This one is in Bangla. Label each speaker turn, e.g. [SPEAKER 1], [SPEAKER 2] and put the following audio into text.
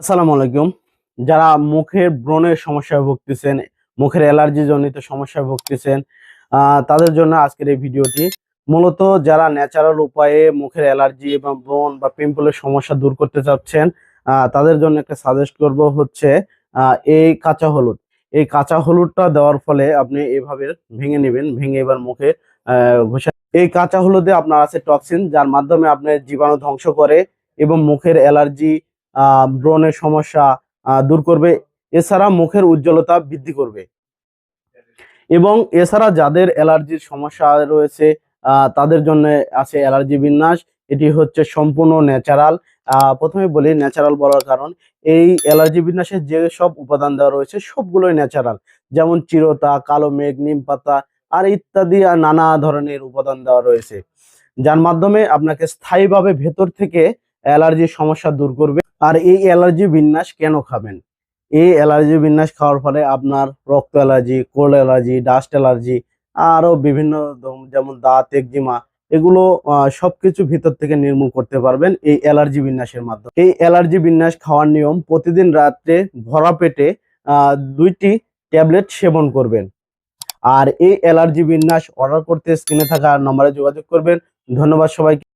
[SPEAKER 1] আসসালামু আলাইকুম। যারা মুখের ব্রণের সমস্যায় ভুগতেছেন, মুখের অ্যালার্জি জনিত সমস্যায় ভুগতেছেন তাদের জন্য আজকের এই ভিডিওটি। মূলত যারা ন্যাচারাল উপায়ে মুখের অ্যালার্জি এবং ব্রণ বা পিম্পলের সমস্যা দূর করতে চাচ্ছেন তাদের জন্য একটা সাজেস্ট করব হচ্ছে এই কাঁচা হলুদ। এই কাঁচা হলুদটা দেওয়ার ফলে আপনি এভাবে ভেঙে নেবেন, ভেঙে এবার মুখে ঘষে এই কাঁচা হলুদে আপনার আছে টক্সিন, যার মাধ্যমে আপনার জীবাণু ধ্বংস করে এবং মুখের অ্যালার্জি ব্রণের সমস্যা দূর করবে। এছাড়া মুখের উজ্জ্বলতা বৃদ্ধি করবে। এবং এছাড়া যাদের অ্যালার্জির সমস্যা রয়েছে তাদের জন্য আছে অ্যালার্জি বিন্যাস। এটি হচ্ছে সম্পূর্ণ ন্যাচারাল। প্রথমে বলি ন্যাচারাল বলার কারণ। এই অ্যালার্জি বিন্যাসের যে সব উপাদান দেওয়া রয়েছে, সবগুলোই ন্যাচারাল। যেমন চিরতা, কালো মেঘ, নিম পাতা, আর ইত্যাদি, আর নানা ধরনের উপাদান দেওয়া রয়েছে। যার মাধ্যমে আপনাকে স্থায়ীভাবে ভেতর থেকে অ্যালার্জির সমস্যা দূর করবে। আর এই অ্যালার্জি বিন্যাস কেন খাবেন? এই অ্যালার্জি বিন্যাস খাওয়ার ফলে আপনার রক্ত allergy, cold allergy, dust allergy আরও বিভিন্ন যেমন দাঁত, একজিমা, এগুলো সবকিছু ভিতর থেকে নির্মূল করতে পারবেন এই অ্যালার্জি বিন্যাসের মাধ্যমে। এই অ্যালার্জি বিন্যাস খাওয়ার নিয়ম প্রতিদিন রাত্রে ভরা পেটে দুইটি ট্যাবলেট সেবন করবেন। আর এই অ্যালার্জি বিন্যাস অর্ডার করতে স্ক্রিনে থাকা নম্বরে যোগাযোগ করবেন। ধন্যবাদ সবাইকে।